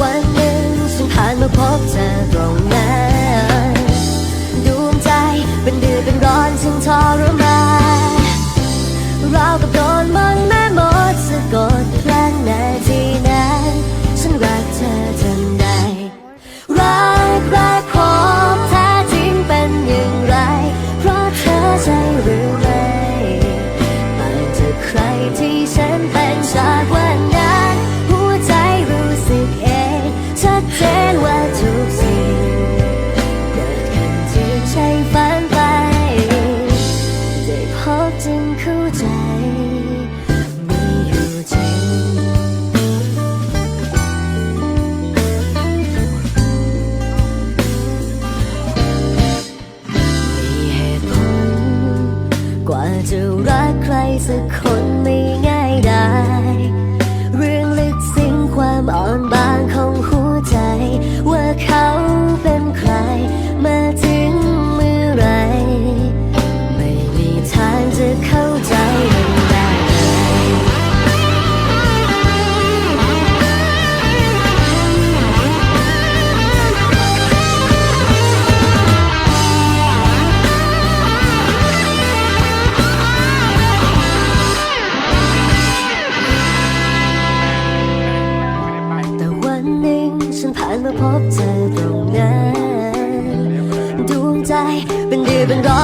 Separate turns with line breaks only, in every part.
วันหนึ่งฉันผ่านมาพบเธอตรงนั้นดวงใจเป็นเดือดเป็นร้อนฉันทรมานรากับโดนมนต์แม่มดสะกดพลังนาทีนั้นฉันรักเธอทันใดรักแรกพบแท้จริงเป็นอย่างไร เพราะเธอใจหรือไม่ต่างจากใครที่ฉัน เข้าใจไมีอยู่จมีเหตุผลกว่าจะรักใครสักคนไม่ง่ายได้ มาพบเธอตรงนั้นดวงใจเป็นเดือเป็นร้อน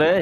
เลย